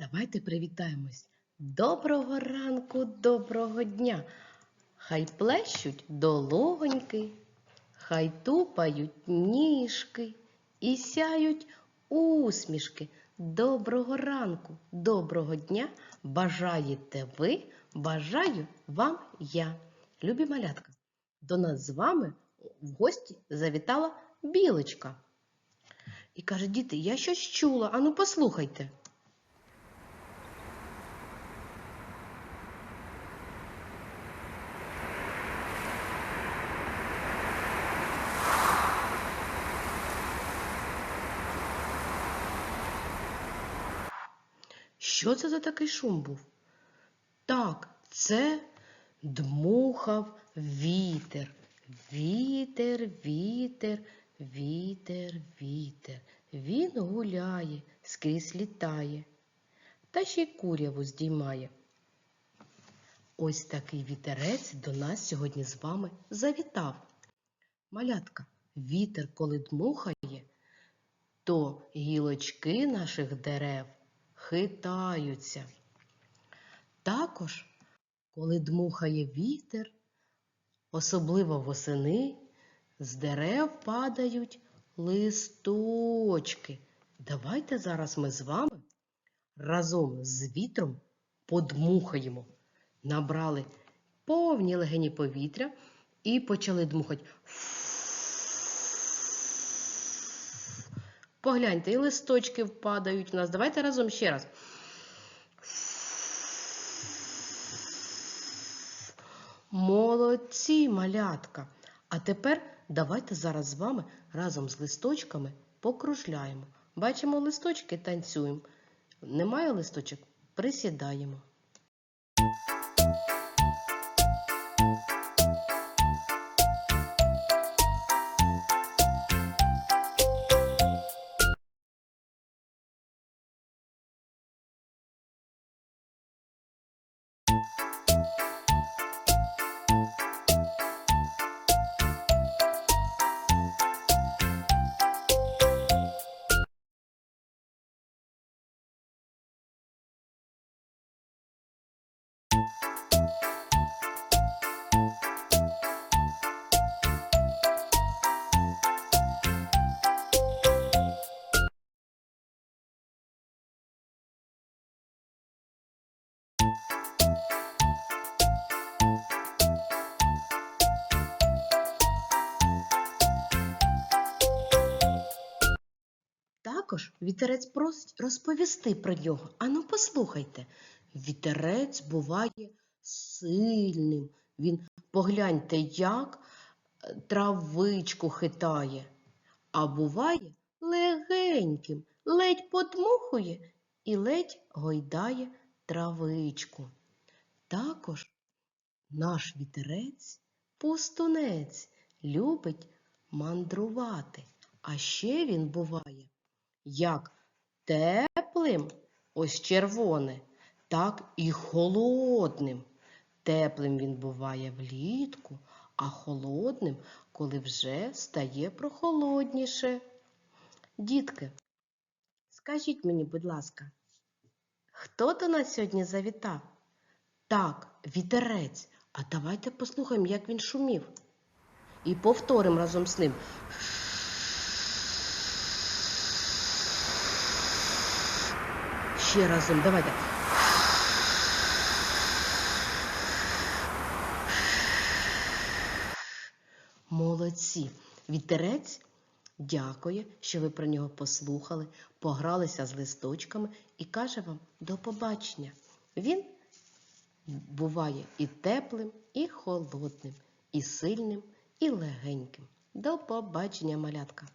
Давайте привітаємось. Доброго ранку, доброго дня. Хай плещуть долоньки, хай тупають ніжки і сяють усмішки. Доброго ранку, доброго дня. Бажаєте ви, бажаю вам я. Любі малятка, до нас з вами в гості завітала білочка. І каже, діти, я щось чула, ану послухайте. Що це за такий шум був? Так, це дмухав вітер. Вітер, вітер, вітер, вітер. Він гуляє, скрізь літає, та ще й куряву здіймає. Ось такий вітерець до нас сьогодні з вами завітав. Малятка, вітер, коли дмухає, то гілочки наших дерев хитаються. Також, коли дмухає вітер, особливо восени, з дерев падають листочки. Давайте зараз ми з вами разом з вітром подмухаємо. Набрали повні легені повітря і почали дмухати. Погляньте, і листочки впадають у нас. Давайте разом ще раз. Молодці, малятка. А тепер давайте зараз з вами разом з листочками покружляємо. Бачимо листочки, танцюємо. Немає листочок? Присідаємо. Також вітерець просить розповісти про нього. Ану, послухайте. Вітерець буває сильним. Він погляньте, як е, травичку хитає. А буває легеньким, ледь подмухує і ледь гойдає травичку. Також наш вітерець пустунець любить мандрувати. А ще він буває як теплим, ось червоне, так і холодним. Теплим він буває влітку, а холодним, коли вже стає прохолодніше. Дітки, скажіть мені, будь ласка, хто до нас сьогодні завітав? Так, вітерець. А давайте послухаємо, як він шумів. І повторимо разом з ним. Ще разом, давайте. Молодці. Вітерець дякує, що ви про нього послухали, погралися з листочками і каже вам до побачення. Він буває і теплим, і холодним, і сильним, і легеньким. До побачення, малятка!